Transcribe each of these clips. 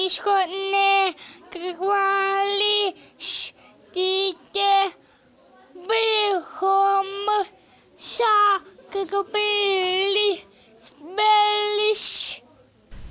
мішко не крвали, діти бихом сакробили,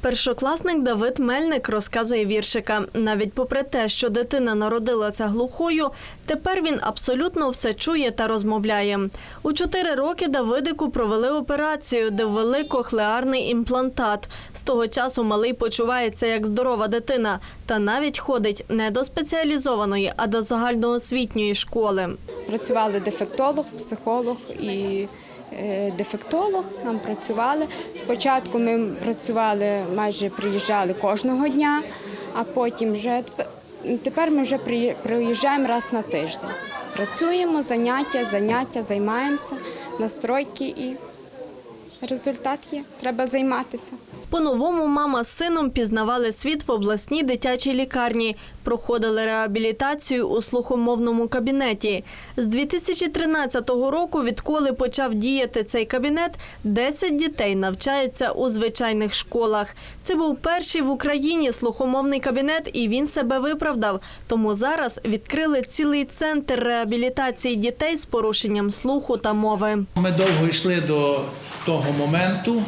Першокласник Давид Мельник розказує віршика. Навіть попри те, що дитина народилася глухою, тепер він абсолютно все чує та розмовляє. У чотири роки Давидику провели операцію, де ввели кохлеарний імплантат. З того часу малий почувається як здорова дитина, та навіть ходить не до спеціалізованої, а до загальноосвітньої школи. Працювали дефектолог, психолог і дефектолог. Нам працювали. Спочатку ми працювали, майже приїжджали кожного дня, а потім вже тепер- ми вже приї- приїжджаємо раз на тиждень. Працюємо, заняття, заняття, займаємося, настройки і результат є. Треба займатися. По-новому мама з сином пізнавали світ в обласній дитячій лікарні, проходили реабілітацію у слухомовному кабінеті. З 2013 року, відколи почав діяти цей кабінет, 10 дітей навчаються у звичайних школах. Це був перший в Україні слухомовний кабінет, і він себе виправдав. Тому зараз відкрили цілий центр реабілітації дітей з порушенням слуху та мови. Ми довго йшли до того моменту,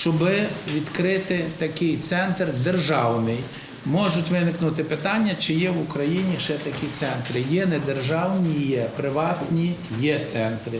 щоб відкрити такий центр державний. Можуть виникнути питання, чи є в Україні ще такі центри. Є недержавні, є приватні, є центри.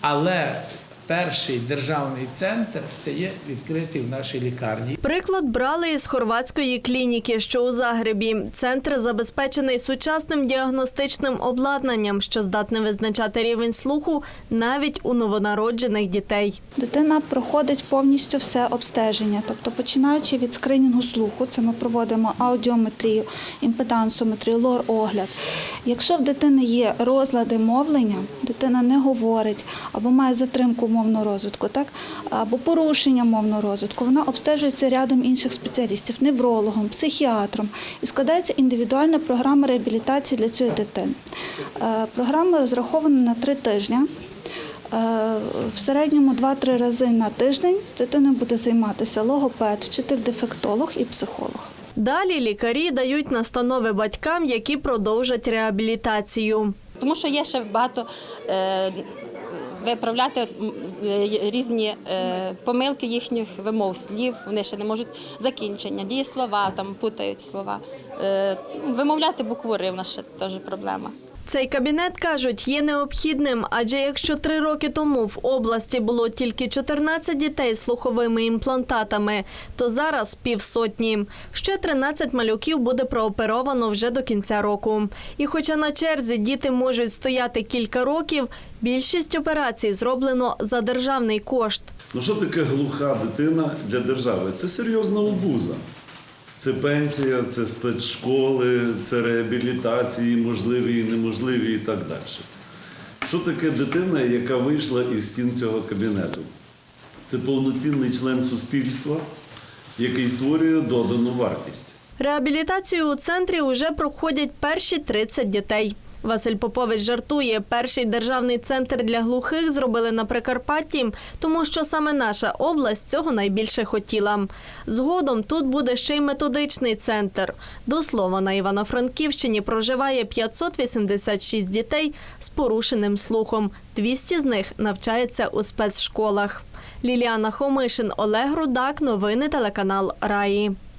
Але перший державний центр це є відкритий в нашій лікарні. Приклад брали із хорватської клініки, що у Загребі. Центр забезпечений сучасним діагностичним обладнанням, що здатне визначати рівень слуху навіть у новонароджених дітей. Дитина проходить повністю все обстеження, тобто починаючи від скринінгу слуху, це ми проводимо аудіометрію, імпедансометрію, лор-огляд. Якщо в дитини є розлади мовлення, дитина не говорить або має затримку мовного розвитку, так або порушення мовного розвитку, вона обстежується рядом інших спеціалістів, неврологом, психіатром, і складається індивідуальна програма реабілітації для цієї дитини. Е, Програма розрахована на три тижні. Е, В середньому 2-3 рази на тиждень з дитиною буде займатися логопед, вчитель-дефектолог і психолог. Далі лікарі дають настанови батькам, які продовжать реабілітацію. Тому що є ще багато е, виправляти е, різні е, помилки їхніх вимов слів. Вони ще не можуть закінчення, дієслова там путають слова. Вимовляти букву «ри» в нас ще теж проблема. Цей кабінет кажуть є необхідним, адже якщо три роки тому в області було тільки 14 дітей з слуховими імплантатами, то зараз півсотні. Ще 13 малюків буде прооперовано вже до кінця року. І хоча на черзі діти можуть стояти кілька років, більшість операцій зроблено за державний кошт. Ну що таке глуха дитина для держави? Це серйозна обуза. Це пенсія, це спецшколи, це реабілітації, можливі і неможливі і так далі. Що таке дитина, яка вийшла із стін цього кабінету? Це повноцінний член суспільства, який створює додану вартість. Реабілітацію у центрі вже проходять перші 30 дітей. Василь Попович жартує, перший державний центр для глухих зробили на Прикарпатті, тому що саме наша область цього найбільше хотіла. Згодом тут буде ще й методичний центр. До слова, на Івано-Франківщині проживає 586 дітей з порушеним слухом. 200 з них навчаються у спецшколах. Ліліана Хомишин, Олег Рудак. Новини телеканал Раї.